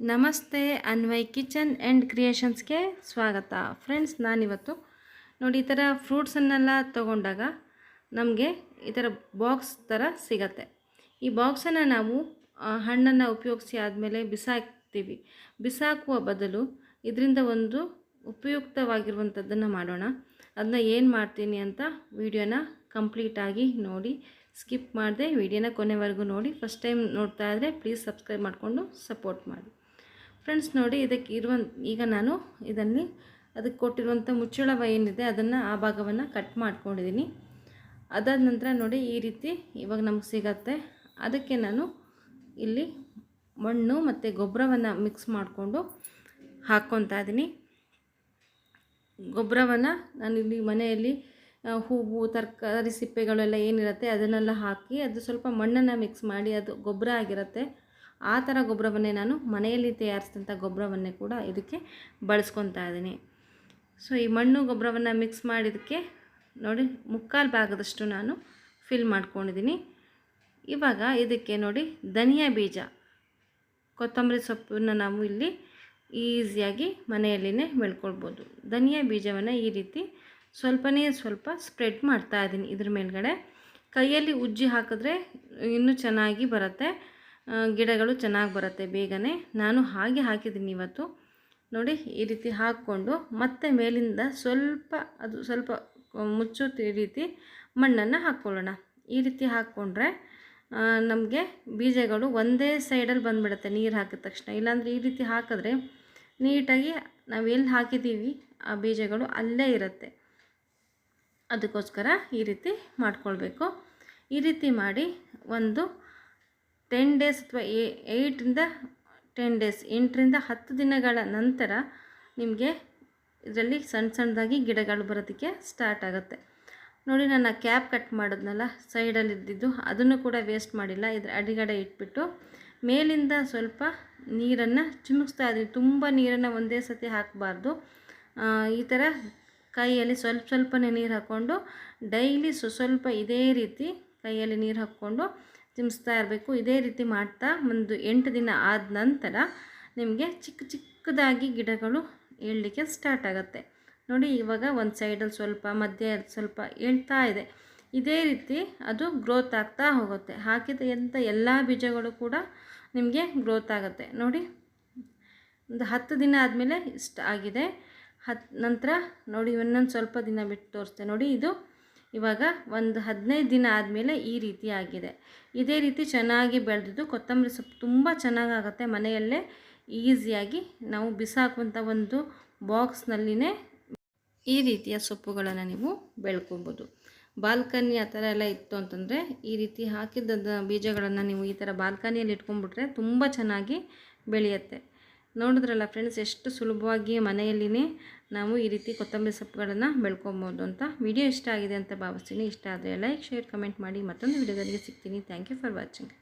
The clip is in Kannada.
ನಮಸ್ತೆ, ಅನ್ವಯ್ ಕಿಚನ್ ಆ್ಯಂಡ್ ಕ್ರಿಯೇಷನ್ಸ್ಗೆ ಸ್ವಾಗತ. ಫ್ರೆಂಡ್ಸ್, ನಾನಿವತ್ತು ನೋಡಿ, ಈ ಥರ ಫ್ರೂಟ್ಸನ್ನೆಲ್ಲ ತಗೊಂಡಾಗ ನಮಗೆ ಈ ಥರ ಬಾಕ್ಸ್ ಥರ ಸಿಗತ್ತೆ. ಈ ಬಾಕ್ಸನ್ನು ನಾವು ಹಣ್ಣನ್ನು ಉಪಯೋಗಿಸಿ ಆದಮೇಲೆ ಬಿಸಾಕ್ತೀವಿ. ಬಿಸಾಕುವ ಬದಲು ಇದರಿಂದ ಒಂದು ಉಪಯುಕ್ತವಾಗಿರುವಂಥದ್ದನ್ನು ಮಾಡೋಣ. ಅದನ್ನ ಏನು ಮಾಡ್ತೀನಿ ಅಂತ ವಿಡಿಯೋನ ಕಂಪ್ಲೀಟಾಗಿ ನೋಡಿ, ಸ್ಕಿಪ್ ಮಾಡದೆ ವಿಡಿಯೋನ ಕೊನೆವರೆಗೂ ನೋಡಿ. ಫಸ್ಟ್ ಟೈಮ್ ನೋಡ್ತಾ ಇದ್ದರೆ ಪ್ಲೀಸ್ ಸಬ್ಸ್ಕ್ರೈಬ್ ಮಾಡಿಕೊಂಡು ಸಪೋರ್ಟ್ ಮಾಡಿ. ಫ್ರೆಂಡ್ಸ್ ನೋಡಿ ಇದಕ್ಕೆ ಇರುವ ಈಗ ನಾನು ಇದನ್ನು ಅದಕ್ಕೆ ಕೊಟ್ಟಿರುವಂಥ ಮುಚ್ಚಳವ ಏನಿದೆ, ಅದನ್ನು ಆ ಭಾಗವನ್ನು ಕಟ್ ಮಾಡ್ಕೊಂಡಿದ್ದೀನಿ ಅದಾದ ನಂತರ ನೋಡಿ ಈ ರೀತಿ ಇವಾಗ ನಮಗೆ ಸಿಗತ್ತೆ. ಅದಕ್ಕೆ ನಾನು ಇಲ್ಲಿ ಮಣ್ಣು ಮತ್ತು ಗೊಬ್ಬರವನ್ನು ಮಿಕ್ಸ್ ಮಾಡಿಕೊಂಡು ಹಾಕ್ಕೊತಾ ಇದ್ದೀನಿ ಗೊಬ್ಬರವನ್ನು ಇಲ್ಲಿ ಮನೆಯಲ್ಲಿ ಹೂವು, ತರಕಾರಿ, ಸಿಪ್ಪೆಗಳೆಲ್ಲ ಏನಿರುತ್ತೆ ಅದನ್ನೆಲ್ಲ ಹಾಕಿ ಅದು ಸ್ವಲ್ಪ ಮಣ್ಣನ್ನು ಮಿಕ್ಸ್ ಮಾಡಿ, ಅದು ಗೊಬ್ಬರ ಆಗಿರುತ್ತೆ. ಆ ಥರ ಗೊಬ್ಬರವನ್ನೇ ನಾನು ಮನೆಯಲ್ಲಿ ತಯಾರಿಸಿದಂಥ ಗೊಬ್ಬರವನ್ನೇ ಕೂಡ ಇದಕ್ಕೆ ಬಳಸ್ಕೊತಾ ಇದ್ದೀನಿ. ಸೊ, ಈ ಮಣ್ಣು ಗೊಬ್ಬರವನ್ನು ಮಿಕ್ಸ್ ಮಾಡಿದ್ದಕ್ಕೆ ನೋಡಿ ಮುಕ್ಕಾಲು ಭಾಗದಷ್ಟು ನಾನು ಫಿಲ್ ಮಾಡ್ಕೊಂಡಿದ್ದೀನಿ. ಇವಾಗ ಇದಕ್ಕೆ ನೋಡಿ ಧನಿಯಾ ಬೀಜ, ಕೊತ್ತಂಬರಿ ಸೊಪ್ಪನ್ನು ನಾವು ಇಲ್ಲಿ ಈಸಿಯಾಗಿ ಮನೆಯಲ್ಲಿನೇ ಬೆಳ್ಕೊಳ್ಬೋದು. ಧನಿಯಾ ಬೀಜವನ್ನು ಈ ರೀತಿ ಸ್ವಲ್ಪನೇ ಸ್ವಲ್ಪ ಸ್ಪ್ರೆಡ್ ಮಾಡ್ತಾ ಇದ್ದೀನಿ ಇದ್ರ ಮೇಲ್ಗಡೆ. ಕೈಯಲ್ಲಿ ಉಜ್ಜಿ ಹಾಕಿದ್ರೆ ಇನ್ನೂ ಚೆನ್ನಾಗಿ ಬರುತ್ತೆ. ಗಿಡಗಳು ಚೆನ್ನಾಗಿ ಬರುತ್ತೆ ಬೇಗನೆ. ನಾನು ಹಾಗೆ ಹಾಕಿದ್ದೀನಿ ಇವತ್ತು. ನೋಡಿ, ಈ ರೀತಿ ಹಾಕ್ಕೊಂಡು ಮತ್ತೆ ಮೇಲಿಂದ ಸ್ವಲ್ಪ, ಅದು ಸ್ವಲ್ಪ ಮುಚ್ಚೋ ರೀತಿ ಮಣ್ಣನ್ನು ಹಾಕ್ಕೊಳ್ಳೋಣ. ಈ ರೀತಿ ಹಾಕ್ಕೊಂಡ್ರೆ ನಮಗೆ ಬೀಜಗಳು ಒಂದೇ ಸೈಡಲ್ಲಿ ಬಂದುಬಿಡುತ್ತೆ ನೀರು ಹಾಕಿದ ತಕ್ಷಣ. ಇಲ್ಲಾಂದರೆ ಈ ರೀತಿ ಹಾಕಿದ್ರೆ ನೀಟಾಗಿ ನಾವು ಎಲ್ಲಿ ಹಾಕಿದ್ದೀವಿ, ಆ ಬೀಜಗಳು ಅಲ್ಲೇ ಇರುತ್ತೆ. ಅದಕ್ಕೋಸ್ಕರ ಈ ರೀತಿ ಮಾಡ್ಕೊಳ್ಬೇಕು. ಈ ರೀತಿ ಮಾಡಿ ಒಂದು ಟೆನ್ ಡೇಸ್ ಅಥವಾ ಏಯ್ಟಿಂದ ಟೆನ್ ಡೇಸ್ ಎಂಟರಿಂದ ಹತ್ತು ದಿನಗಳ ನಂತರ ನಿಮಗೆ ಇದರಲ್ಲಿ ಸಣ್ಣ ಸಣ್ಣದಾಗಿ ಗಿಡಗಳು ಬರೋದಕ್ಕೆ ಸ್ಟಾರ್ಟ್ ಆಗುತ್ತೆ. ನೋಡಿ ನಾನು ಕ್ಯಾಪ್ ಕಟ್ ಮಾಡೋದ್ನಲ್ಲ ಸೈಡಲ್ಲಿ ಇದ್ದಿದ್ದು, ಅದನ್ನು ಕೂಡ ವೇಸ್ಟ್ ಮಾಡಿಲ್ಲ. ಇದರ ಅಡಿಗಡೆ ಇಟ್ಬಿಟ್ಟು ಮೇಲಿಂದ ಸ್ವಲ್ಪ ನೀರನ್ನು ಚಿಮುಕ್ಸ್ತಾ ಇದ್ದೀನಿ. ತುಂಬ ನೀರನ್ನು ಒಂದೇ ಸತಿ ಹಾಕಬಾರ್ದು. ಈ ಥರ ಕೈಯಲ್ಲಿ ಸ್ವಲ್ಪ ಸ್ವಲ್ಪನೇ ನೀರು ಹಾಕ್ಕೊಂಡು ಡೈಲಿ ಸ್ವ ಸ್ವಲ್ಪ ಇದೇ ರೀತಿ ಕೈಯಲ್ಲಿ ನೀರು ಹಾಕ್ಕೊಂಡು ಚಿಮ್ಸ್ತಾ ಇರಬೇಕು. ಇದೇ ರೀತಿ ಮಾಡ್ತಾ ಒಂದು ಎಂಟು ದಿನ ಆದ ನಂತರ ನಿಮಗೆ ಚಿಕ್ಕ ಚಿಕ್ಕದಾಗಿ ಗಿಡಗಳು ಏಳಲಿಕ್ಕೆ ಸ್ಟಾರ್ಟ್ ಆಗುತ್ತೆ. ನೋಡಿ ಇವಾಗ ಒಂದು ಸೈಡಲ್ಲಿ ಸ್ವಲ್ಪ, ಮಧ್ಯೆ ಸ್ವಲ್ಪ ಏಳ್ತಾ ಇದೆ. ಇದೇ ರೀತಿ ಅದು ಗ್ರೋತ್ ಆಗ್ತಾ ಹೋಗುತ್ತೆ. ಹಾಕಿದ ಎಂಥ ಎಲ್ಲ ಬೀಜಗಳು ಕೂಡ ನಿಮಗೆ ಗ್ರೋತ್ ಆಗುತ್ತೆ. ನೋಡಿ, ಒಂದು ಹತ್ತು ದಿನ ಆದಮೇಲೆ ಇಷ್ಟ ಆಗಿದೆ. ಹತ್ ನಂತರ ನೋಡಿ ಇನ್ನೊಂದು ಸ್ವಲ್ಪ ದಿನ ಬಿಟ್ಟು ತೋರಿಸ್ತೆ. ನೋಡಿ ಇದು ಇವಾಗ ಒಂದು ಹದಿನೈದು ದಿನ ಆದಮೇಲೆ ಈ ರೀತಿ ಆಗಿದೆ. ಇದೇ ರೀತಿ ಚೆನ್ನಾಗಿ ಬೆಳೆದಿದ್ದು ಕೊತ್ತಂಬರಿ ಸೊಪ್ಪು ತುಂಬ ಚೆನ್ನಾಗಾಗುತ್ತೆ. ಮನೆಯಲ್ಲೇ ಈಸಿಯಾಗಿ ನಾವು ಬಿಸಾಕುವಂಥ ಒಂದು ಬಾಕ್ಸ್ನಲ್ಲಿನೇ ಈ ರೀತಿಯ ಸೊಪ್ಪುಗಳನ್ನು ನೀವು ಬೆಳ್ಕೊಬೋದು. ಬಾಲ್ಕನಿ ಆ ಥರ ಎಲ್ಲ ಇತ್ತು ಅಂತಂದರೆ ಈ ರೀತಿ ಹಾಕಿದ್ದ ಬೀಜಗಳನ್ನು ನೀವು ಈ ಥರ ಬಾಲ್ಕನಿಯಲ್ಲಿ ಇಟ್ಕೊಂಡ್ಬಿಟ್ರೆ ತುಂಬ ಚೆನ್ನಾಗಿ ಬೆಳೆಯುತ್ತೆ. ನೋಡಿದ್ರಲ್ಲ ಫ್ರೆಂಡ್ಸ್, ಎಷ್ಟು ಸುಲಭವಾಗಿ ಮನೆಯಲ್ಲಿನೇ ನಾವು ಈ ರೀತಿ ಕೊತ್ತಂಬರಿ ಸೊಪ್ಪುಗಳನ್ನು ಬೆಳ್ಕೊಬೋದು ಅಂತ ವಿಡಿಯೋ ಇಷ್ಟ ಆಗಿದೆ ಅಂತ ಭಾವಿಸ್ತೀನಿ. ಇಷ್ಟ ಆದರೆ ಲೈಕ್ ಶೇರ್ ಕಮೆಂಟ್ ಮಾಡಿ ಮತ್ತೊಂದು ವಿಡಿಯೋದಲ್ಲಿ ಸಿಗ್ತೀನಿ. Thank you for watching